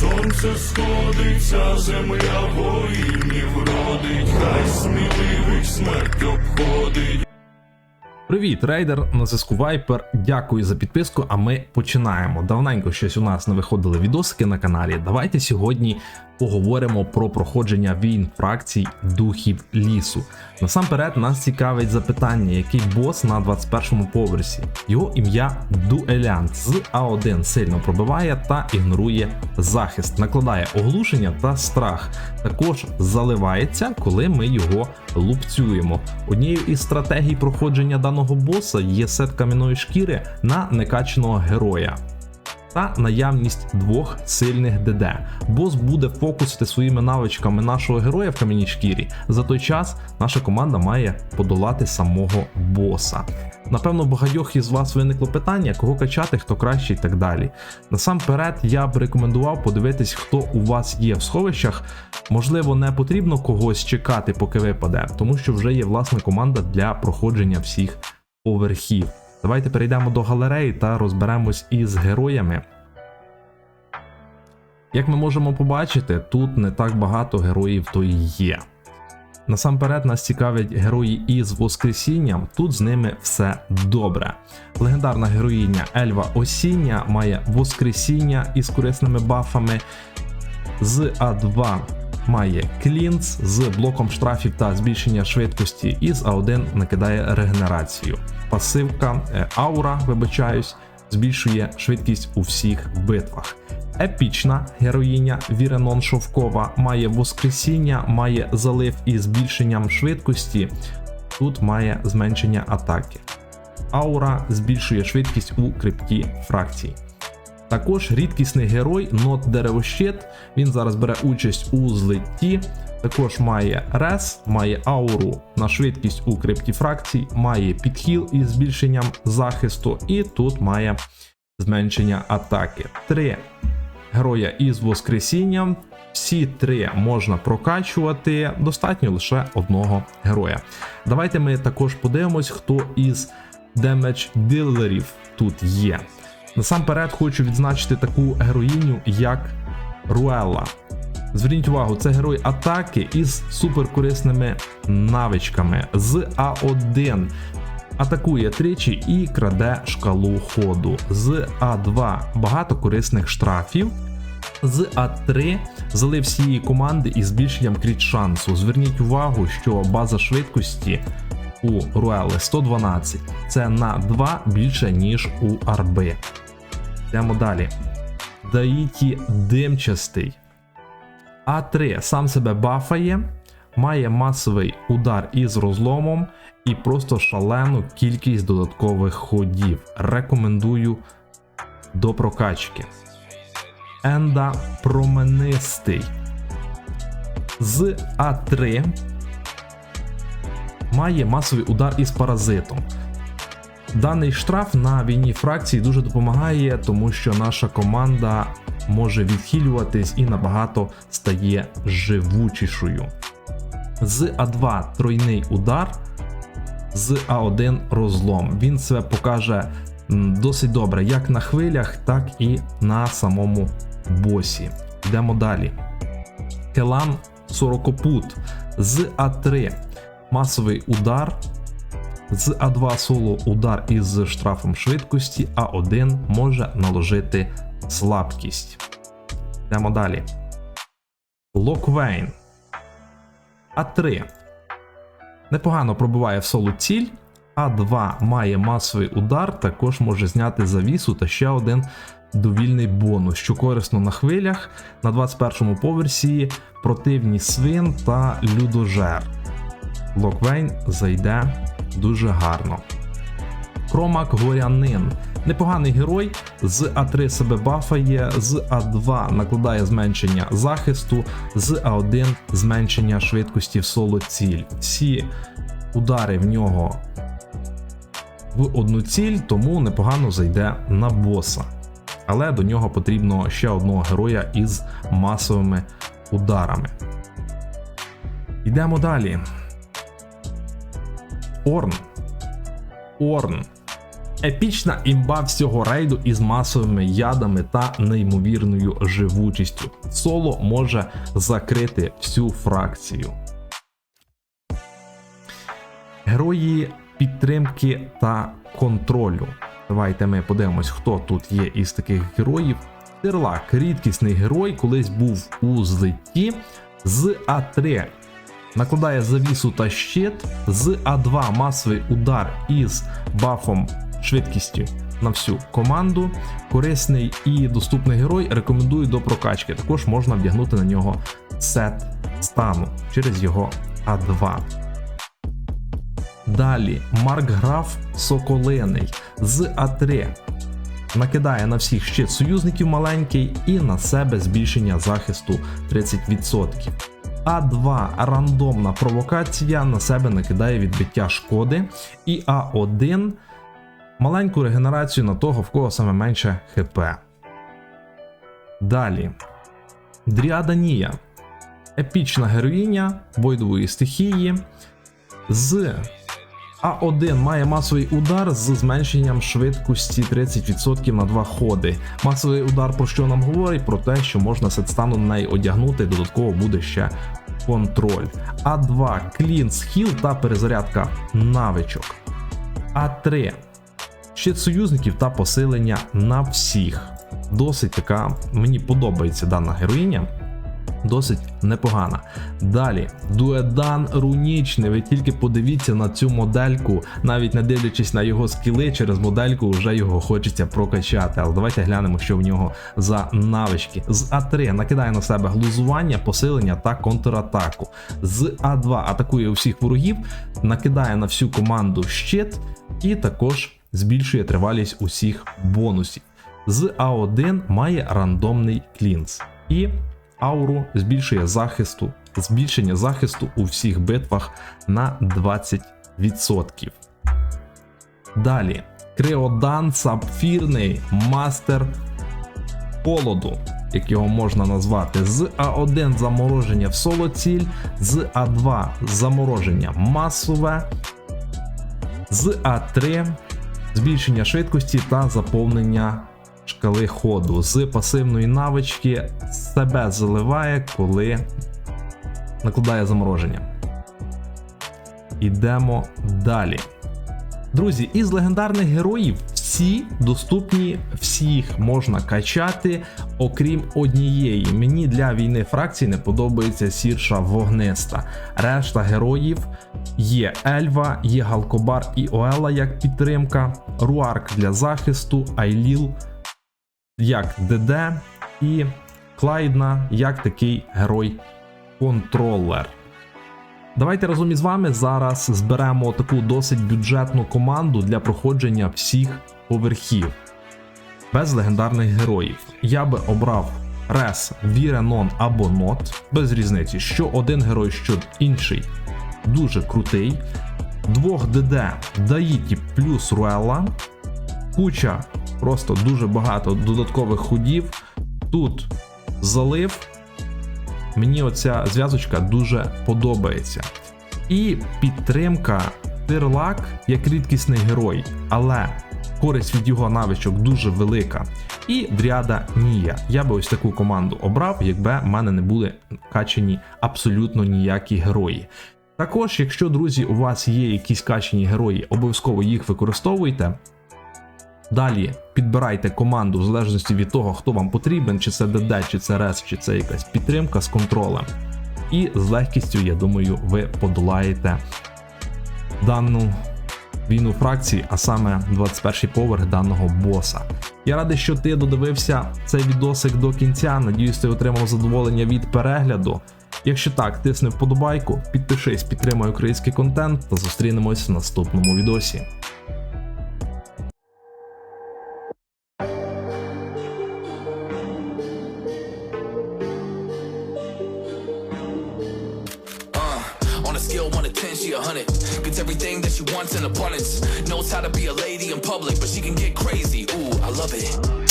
сонце сходиться, земля воїнів родить, хай сміливих смерть обходить. Привіт, рейдер на зв'язку Viper. Дякую за підписку. А ми починаємо. Давненько щось у нас не виходили відосики на каналі. Давайте сьогодні поговоримо про проходження війн фракцій духів лісу. Насамперед нас цікавить запитання, який бос на 21 поверсі. Його ім'я Дуелянт з А1 сильно пробиває та ігнорує захист, накладає оглушення та страх. Також заливається, коли ми його лупцюємо. Однією із стратегій проходження даного боса є сет кам'яної шкіри на некаченого героя. Та наявність двох сильних ДД. Бос буде фокусити своїми навичками нашого героя в кам'яній шкірі. За той час наша команда має подолати самого боса. Напевно, багатьох із вас виникло питання, кого качати, хто краще і так далі. Насамперед, я б рекомендував подивитись, хто у вас є в сховищах. Можливо, не потрібно когось чекати, поки випаде, тому що вже є власна команда для проходження всіх поверхів. Давайте перейдемо до галереї та розберемось із героями. Як ми можемо побачити, тут не так багато героїв то і є. Насамперед нас цікавлять герої із Воскресінням, тут з ними все добре. Легендарна героїня Ельва Осіння має Воскресіння із корисними бафами. З А2 має Клінц з блоком штрафів та збільшення швидкості, і з А1 накидає регенерацію. Пасивка е, Аура, вибачаюсь, збільшує швидкість у всіх битвах. Епічна героїня Віренон Шовкова має воскресіння, має залив із збільшенням швидкості. Тут має зменшення атаки. Аура збільшує швидкість у крипті фракцій. Також рідкісний герой Нот Деревощит. Він зараз бере участь у злитті. Також має рес, має ауру на швидкість у крипті фракцій, має підхіл із збільшенням захисту, і тут має зменшення атаки. Три героя із Воскресінням. Всі три можна прокачувати, достатньо лише одного героя. Давайте ми також подивимось, хто із демедж дилерів тут є. Насамперед хочу відзначити таку героїню, як Руелла. Зверніть увагу, це герой атаки із суперкорисними навичками з А1. Атакує тричі і краде шкалу ходу. З А2 багато корисних штрафів. З А3 залив всієї команди із збільшенням кріт шансу. Зверніть увагу, що база швидкості у Руели 112 це на 2 більше, ніж у Арби. Йдемо далі. Даїті димчастий. А3 сам себе бафає, має масовий удар із розломом і просто шалену кількість додаткових ходів. Рекомендую до прокачки. Енда променистий. З А3 має масовий удар із паразитом. Даний штраф на війні фракції дуже допомагає, тому що наша команда може відхилюватись і набагато стає живучішою. З А2 тройний удар, з А1 розлом. Він себе покаже досить добре як на хвилях, так і на самому босі. Йдемо далі. Келан 40 пут з А3 масовий удар. З А2 соло удар із штрафом швидкості, А1 може наложити слабкість. Йдемо далі. Локвейн. А3. Непогано пробиває в соло ціль. А2 має масовий удар, також може зняти завісу та ще один довільний бонус, що корисно на хвилях на 21 поверсі противні свин та людожер. Локвейн зайде дуже гарно. Кромак Горянин. Непоганий герой, з А3 себе бафає, з А2 накладає зменшення захисту, з А1 зменшення швидкості в соло ціль. Всі удари в нього в одну ціль, тому непогано зайде на боса. Але до нього потрібно ще одного героя із масовими ударами. Йдемо далі. Орн. Орн. Епічна імба всього рейду із масовими ядами та неймовірною живучістю. Соло може закрити всю фракцію. Герої підтримки та контролю. Давайте ми подивимось, хто тут є із таких героїв. Терлак, рідкісний герой, колись був у злитті з А3. Накладає завісу та щит з А2 масовий удар із бафом швидкістю на всю команду. Корисний і доступний герой рекомендую до прокачки. Також можна вдягнути на нього сет стану через його А2. Далі Маркграф Соколиний з А3. Накидає на всіх щит союзників маленький і на себе збільшення захисту 30%. А2 рандомна провокація на себе накидає відбиття шкоди. І А1 маленьку регенерацію на того, в кого саме менше ХП. Далі. Дріада Нія. Епічна героїня бойової стихії. З А1 має масовий удар з зменшенням швидкості 30% на 2 ходи. Масовий удар про що нам говорить? Про те, що можна сетстану на неї одягнути, додатково буде ще контроль. А2 клін схіл та перезарядка навичок. А3 щит союзників та посилення на всіх. Досить така, мені подобається дана героїня. Досить непогана. Далі, дуедан рунічний. Ви тільки подивіться на цю модельку, навіть не дивлячись на його скіли, через модельку вже його хочеться прокачати. Але давайте глянемо, що в нього за навички. З А3 накидає на себе глузування, посилення та контратаку. З А2 атакує усіх ворогів, накидає на всю команду щит і також збільшує тривалість усіх бонусів. З А1 має рандомний клінс. І ауру збільшує захисту, збільшення захисту у всіх битвах на 20%. Далі. Креодан Сапфірний Мастер Холоду, як його можна назвати, з А1 замороження в соло-ціль, з А2 замороження масове, з А3 збільшення швидкості та заповнення шкали ходу. З пасивної навички себе заливає, коли накладає замороження. Ідемо далі. Друзі, із легендарних героїв всі доступні, всіх можна качати, окрім однієї. Мені для війни фракції не подобається сірша вогниста. Решта героїв є Ельва, є Галкобар і Оела як підтримка, Руарк для захисту, Айліл як ДД і Клайдна як такий герой-контролер. Давайте разом із вами зараз зберемо таку досить бюджетну команду для проходження всіх поверхів без легендарних героїв. Я би обрав Рес, Віренон або Нот, без різниці, що один герой, що інший дуже крутий. Двох ДД Даїті плюс Руелла. Куча, просто дуже багато додаткових ходів. Тут залив. Мені оця зв'язочка дуже подобається. І підтримка Тирлак як рідкісний герой, але користь від його навичок дуже велика. І Дріада Нія. Я би ось таку команду обрав, якби в мене не були качені абсолютно ніякі герої. Також, якщо, друзі, у вас є якісь качені герої, обов'язково їх використовуйте. Далі підбирайте команду в залежності від того, хто вам потрібен, чи це ДД, чи це РЕС, чи це якась підтримка з контролем. І з легкістю, я думаю, ви подолаєте дану війну фракції, а саме 21 поверх даного боса. Я радий, що ти додивився цей відосик до кінця. Надіюсь, ти отримав задоволення від перегляду. Якщо так, тисни вподобайку, підпишись, підтримай український контент та зустрінемось в наступному відосі. On a scale 1 to 10, she a 100. Gets everything that she wants in abundance. Knows how to be a lady in public, but she can get crazy. Ooh, I love it.